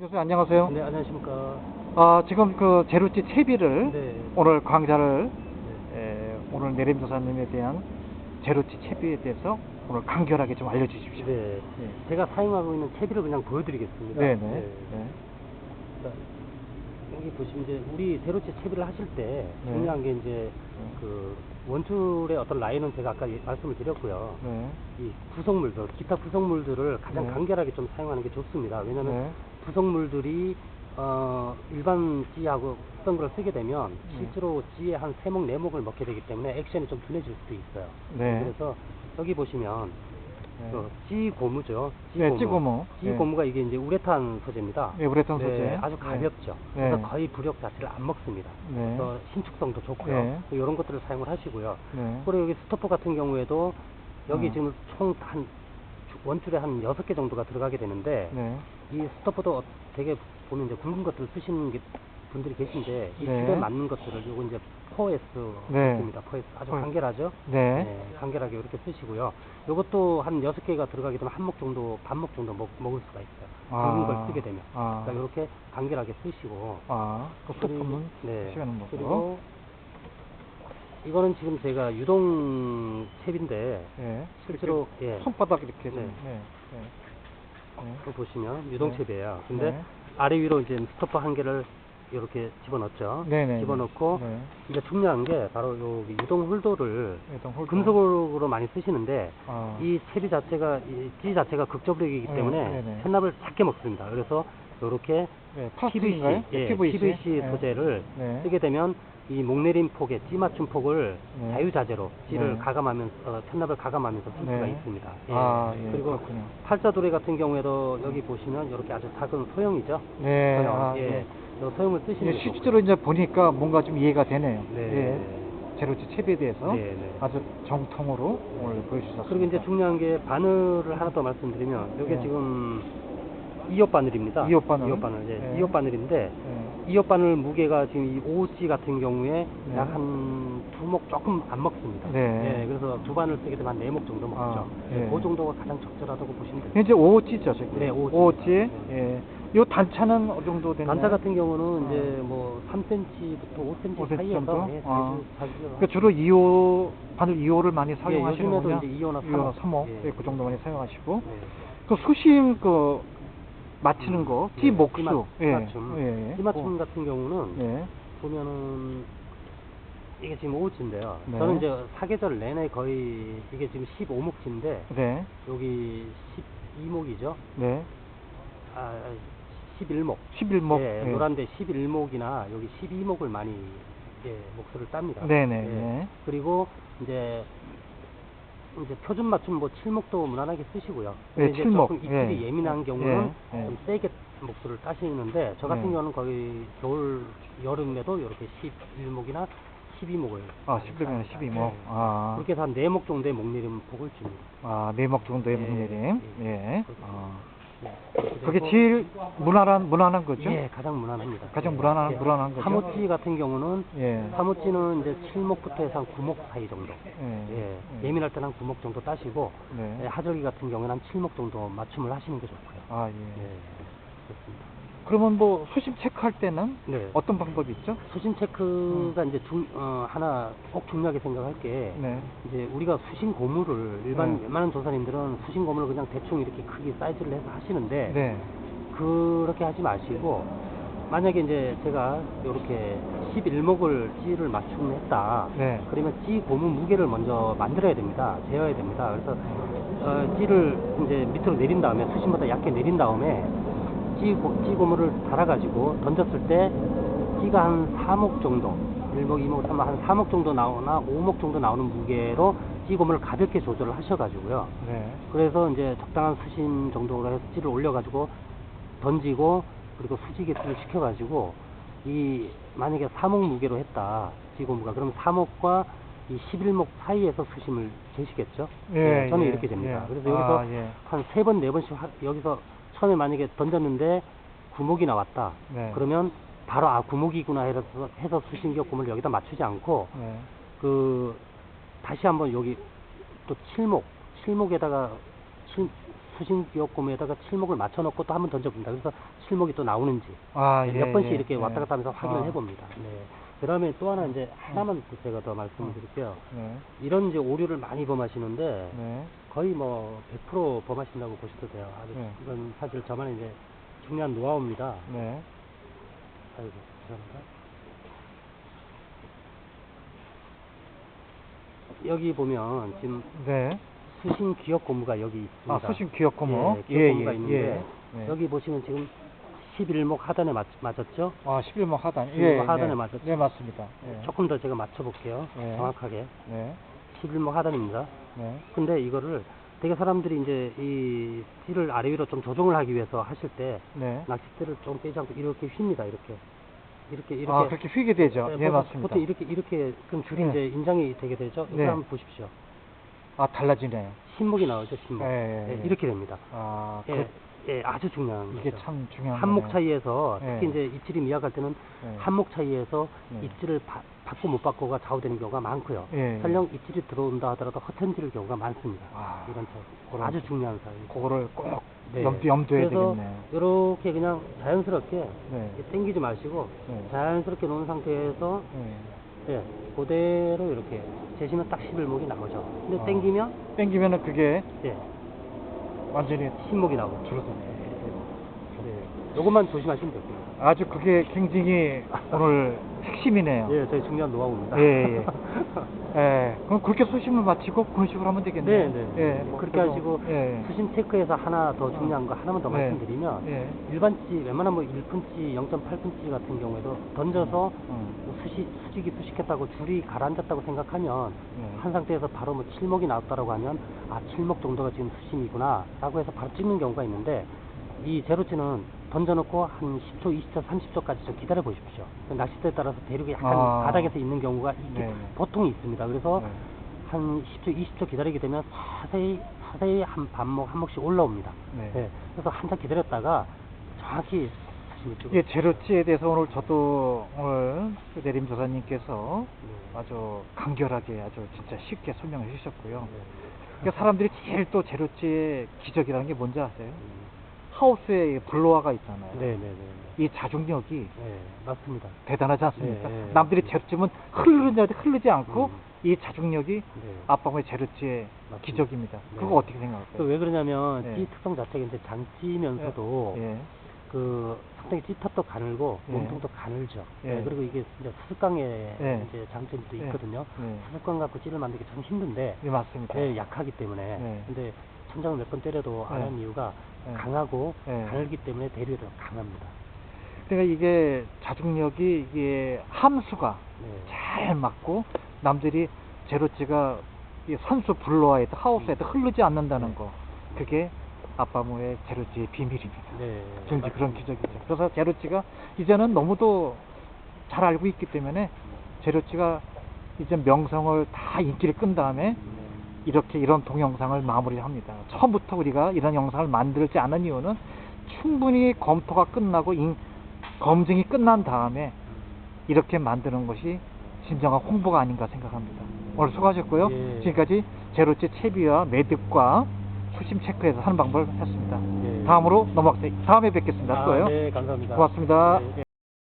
교수님 안녕하세요. 네, 안녕하십니까. 아, 지금 그 제로지 채비를 네. 오늘 강좌를 네. 에, 오늘 내림도사님에 대한 제로지 채비에 대해서 오늘 간결하게 좀 알려주십시오. 네. 네. 제가 사용하고 있는 채비를 그냥 보여드리겠습니다. 네, 네. 네. 자, 여기 보시면 이제 우리 제로체 채비를 하실 때 네. 중요한 게 이제 그 원줄의 어떤 라인은 제가 아까 예- 말씀을 드렸고요. 네. 이 구성물들, 기타 구성물들을 가장 네. 간결하게 좀 사용하는 게 좋습니다. 왜냐하면 네. 구성물들이 어, 일반 G하고 어떤 걸 쓰게 되면 네. 실제로 G에 한 세 목 네 목을 먹게 되기 때문에 액션이 좀 둔해질 수도 있어요. 네. 그래서 여기 보시면 네. 그 G 고무죠. G 네, 고무. G 고무. G 네. 고무가 이게 이제 우레탄 소재입니다. 네, 우레탄 네, 소재. 아주 네. 가볍죠. 네. 그래서 거의 부력 자체를 안 먹습니다. 네. 그래서 신축성도 좋고요. 네. 이런 것들을 사용을 하시고요. 네. 그리고 여기 스토퍼 같은 경우에도 여기 음. 지금 총 한 원줄에 한 여섯 개 정도가 들어가게 되는데 네. 이 스토퍼도 되게 보면 이제 굵은 것들을 쓰시는 게 분들이 계신데 이 네. 줄에 맞는 것들을 요거 이제 4S 네. 입니다 4S 아주 4S. 간결하죠. 네. 간결하게 이렇게 쓰시고요. 요것도 한 여섯 개가 들어가게 되면 한 목 정도, 반 목 정도 먹, 먹을 수가 있어요. 굵은 아. 걸 쓰게 되면. 아. 그러니까 이렇게 간결하게 쓰시고. 아, 그 소품은 네. 시간은? 그리고 이거는 지금 제가 유동 탭인데 예. 실제로 이렇게 예. 손바닥 이렇게 좀. 네. 네. 네. 네. 이거 보시면 유동 네. 탭이에요. 근데 네. 아래 위로 이제 스토퍼 한 개를 이렇게 집어넣죠. 네네. 집어넣고 네. 이제 중요한 게 바로 여기 유동 홀더를 일단 홀더. 금속으로 많이 쓰시는데 아. 이 채비 자체가 이 G 자체가 극저브력이기 네, 때문에 네네. 편납을 작게 먹습니다. 그래서 이렇게 네, PVC, 플라스틱인가요? 예, PVC, PVC 네. 소재를 네. 쓰게 되면 이 목내림 폭의 G 맞춤 폭을 네. 자유자재로 G를 네. 가감하면서 어, 편납을 가감하면서 쓸 수가 네. 있습니다. 예. 아, 예, 그리고 그렇군요. 팔자 도래 같은 경우에도 여기 보시면 이렇게 아주 작은 소형이죠. 네. 소형. 아, 예. 네. 요 소형을 쓰시는 예, 게 실제로 이제 보니까 뭔가 좀 이해가 되네요. 좋고요. 네. 예. 제로지 채비에 대해서 네, 네. 아주 정통으로 오늘 보여주셨습니다. 그리고 이제 중요한 게 바늘을 하나 더 말씀드리면 이게 네. 지금 2호 바늘입니다. 2호 바늘. 2호 바늘. 예. 네. 2호 바늘인데 네. 2호 바늘 무게가 지금 이 5호 같은 경우에 네. 약한 두목 조금 안 먹습니다. 네. 예, 그래서 두 바늘 쓰게 되면 한네목 정도 먹죠. 아, 예, 네. 그 정도가 가장 적절하다고 보시면 됩니다. 이제 5호지죠, 저기. 네, 5호지. 5호지. 네. 예. 요 단차는 어느 정도 되나요? 단차 같은 경우는 아. 이제 뭐 3cm부터 5cm, 5cm 사이에서 정도? 예, 아. 그러니까 주로 2호 바늘 2호를 많이 사용하시는 예, 요즘에도 거냐? 이제 2호나 2호, 3호. 3호. 예. 예, 그 정도 많이 사용하시고. 네. 그 수심 그 맞추는 거, 네, 띠 목수. 띠맞- 예. 띠맞춤. 예. 띠맞춤 같은 경우는 예. 보면은 이게 지금 5호치인데요. 네. 저는 이제 사계절 내내 거의 이게 지금 15목치인데 네. 여기 12목이죠. 네. 아, 11목. 11목. 예, 예. 노란데 11목이나 여기 12목을 많이 예, 목수를 땁니다. 네네. 예. 네. 그리고 이제 이제 표준 맞춤 뭐 7목도 무난하게 쓰시고요. 네, 근데 이제 7목. 조금 입질이 예. 예민한 경우는 예, 예. 좀 세게 목수를 따시는데 저 같은 네. 경우는 거의 겨울 여름에도 이렇게 11목이나 12목을 아, 11면 12목. 아. 그렇게 해서 한 4목 정도의 목내림 폭을 줍니다. 아, 네목 정도의 예, 목내림. 예. 예. 아. 예. 그게 제일 무난한 무난한 거죠? 예, 가장 무난합니다. 가장 예. 무난한- 예. 무난한 거죠? 사모찌 같은 경우는 예. 사모찌는 이제 7목부터 해서 한 9목 사이 정도. 예. 예. 예. 예 민할 때는 한 9목 정도 따시고 네. 예, 하절기 같은 경우는 한 7목 정도 맞춤을 하시는 게 좋고요. 아, 예. 예. 그렇습니다. 그러면 뭐 수심 체크할 때는 네. 어떤 방법이 있죠? 수신 체크가 이제 중, 어, 하나 꼭 중요하게 생각할 게 네. 이제 우리가 수신 고무를 일반 네. 웬만한 조사님들은 수신 고무를 그냥 대충 이렇게 크게 사이즈를 해서 하시는데 네. 그렇게 하지 마시고 만약에 이제 제가 이렇게 11목을 찌를 맞춤했다. 네. 그러면 찌 고무 무게를 먼저 만들어야 됩니다. 재어야 됩니다. 그래서 어, 찌를 이제 밑으로 내린 다음에 수심보다 얇게 내린 다음에 찌, 고, 찌 고무를 달아가지고 던졌을 때 찌가 한 4목 정도 1목, 2목, 3목 한 4목 정도 나오나 5목 정도 나오는 무게로 찌 고무를 가볍게 조절을 하셔가지고요. 네. 그래서 이제 적당한 수심 정도로 해서 찌를 올려가지고 던지고 그리고 수지 개수를 시켜가지고 이 만약에 3목 무게로 했다 지고무가 그러면 3목과 이 11목 사이에서 수심을 재시겠죠? 예, 저는 예, 이렇게 됩니다. 예. 그래서 여기서 아, 예. 한세 번 네 번씩 하- 여기서 처음에 만약에 던졌는데 구목이 나왔다. 네. 그러면 바로 아 구목이구나 해서 해서 수심격 구멍을 여기다 맞추지 않고 네. 그 다시 한번 여기 또 칠목 칠목에다가 칠, 수신 기업고무에다가 칠목을 맞춰놓고 또 한번 던져봅니다. 그래서 칠목이 또 나오는지 아, 몇 예, 번씩 예, 이렇게 왔다 예. 갔다 하면서 확인을 아, 해봅니다. 네. 그다음에 또 하나 이제 하나만 또 제가 더 말씀을 드릴게요. 네, 이런 이제 오류를 많이 범하시는데 네, 거의 뭐 100% 범하신다고 보셔도 돼요. 아주 네. 이건 사실 저만의 이제 중요한 노하우입니다. 네. 아이고 죄송합니다. 여기 보면 지금 네. 수신 기억 고무가 여기 있습니다. 아, 수신 기억 고무. 예, 기억 고무가 있는데 네. 여기 보시면 지금 11목 하단에 맞, 맞았죠? 아, 11목 하단. 11목 예, 하단에 네. 맞았죠? 네, 맞습니다. 예. 조금 더 제가 맞춰볼게요. 네. 정확하게 네, 11목 하단입니다. 네. 근데 이거를 되게 사람들이 이제 이 띠를 아래 위로 좀 조정을 하기 위해서 하실 때 네. 낚싯대를 좀 빼지 않고 이렇게 휩니다. 이렇게 이렇게 이렇게 아, 그렇게 휘게 되죠. 네, 예, 보통- 맞습니다. 보통 이렇게 이렇게 그럼 줄이 네. 이제 인장이 되게 되죠. 이거 네. 한번 보십시오. 아, 달라지네요. 신목이 나오죠. 신목. 예, 예, 네, 예. 이렇게 됩니다. 아, 예, 그, 예, 아주 중요한 이게 거죠. 참 중요한 한목. 차이에서 특히 네. 이제 입질이 미약할 때는 네. 한목 차이에서 네. 입질을 바, 받고 못 받고가 좌우되는 경우가 많고요. 예. 설령 입질이 들어온다 하더라도 허천지를 경우가 많습니다. 아, 이런. 그런 아주 중요한 사이. 그거를 꼭 네. 염두, 염두해야 그래서 되겠네. 이렇게 그냥 자연스럽게 네. 이렇게 당기지 마시고 네. 자연스럽게 놓은 상태에서 네. 예, 그대로 이렇게 재시면 딱 11목이 나오죠. 근데 아. 당기면 땡기면은 그게 예, 완전히 10목이 나오죠. 줄어드네. 네. 요것만 조심하시면 됩니다. 아주 그게 굉장히 오늘 핵심이네요. 예, 저희 중요한 노하우입니다. 예, 예. 예, 그럼 그렇게 수심을 맞추고 그런 식으로 하면 되겠네요. 네, 네. 예, 뭐뭐 그렇게 그래도- 하시고 예, 수신 체크에서 하나 더 중요한 거 하나만 더 네. 말씀드리면 예. 일반치 웬만하면 뭐 1푼치, 0.8푼치 같은 경우에도 던져서 음, 뭐 수시, 수직이 수식했다고 줄이 가라앉았다고 생각하면 네. 한 상태에서 바로 뭐 칠목이 나왔다라고 하면 아 칠목 정도가 지금 수심이구나 라고 해서 바로 찍는 경우가 있는데 이 제로치는 던져놓고 한 10초, 20초, 30초까지 좀 기다려 보십시오. 낚싯대에 따라서 대륙이 약간 아. 바닥에서 있는 경우가 네, 네. 보통 있습니다. 그래서 네. 한 10초, 20초 기다리게 되면 자세히 자세히 한 반목 한 목씩 올라옵니다. 네. 네. 그래서 한참 기다렸다가 정확히 다시 이쪽으로 이게 제로치에 대해서 오늘 저도 오늘 그 내림 조사님께서 네. 아주 간결하게 아주 진짜 쉽게 설명을 해주셨고요. 네. 그러니까 사람들이 제일 또 제로치의 기적이라는 게 뭔지 아세요? 음. 하우스에 이 블로와가 있잖아요. 네, 네, 네. 이 자중력이 네, 맞습니다. 대단하지 않습니까? 네, 네. 남들이 제로치면 흐르는지 흐르지 않고 음. 이 자중력이 네. 아빠의 맞습니다. 기적입니다. 네. 그거 어떻게 생각하세요? 그왜 그러냐면 네. 띠 특성 자체가 이제 장찌면서도 예. 그 상당히 찌탑도 가늘고 예. 몸통도 가늘죠. 그리고 이게 이제 예. 이제 장점도 예. 있거든요. 네. 수습강 갖고 찌를 만들기 참 힘든데 네, 맞습니다. 네, 약하기 때문에 네. 근데 천장을 몇 번 때려도 안 네. 이유가 네. 강하고 네. 가늘기 때문에 대류에 더 강합니다. 그러니까 이게 자중력이 이게 함수가 네. 잘 맞고 남들이 제로치가 이 선수 블로와에도 하우스에도 흐르지 않는다는 네. 거 그게 아빠모의 제로치의 비밀입니다. 네. 정지 그런 기적이죠. 그래서 제로치가 이제는 너무도 잘 알고 있기 때문에 제로치가 이제 명성을 다 인기를 끈 다음에 이렇게 이런 동영상을 마무리합니다. 처음부터 우리가 이런 영상을 만들지 않은 이유는 충분히 검토가 끝나고 인- 검증이 끝난 다음에 이렇게 만드는 것이 진정한 홍보가 아닌가 생각합니다. 오늘 수고하셨고요. 예. 지금까지 제로치 채비와 매듭과 수심 체크해서 하는 방법을 했습니다. 예. 다음으로 넘어가세요. 다음에 뵙겠습니다. 아, 또요. 네, 감사합니다. 고맙습니다. 네, 네.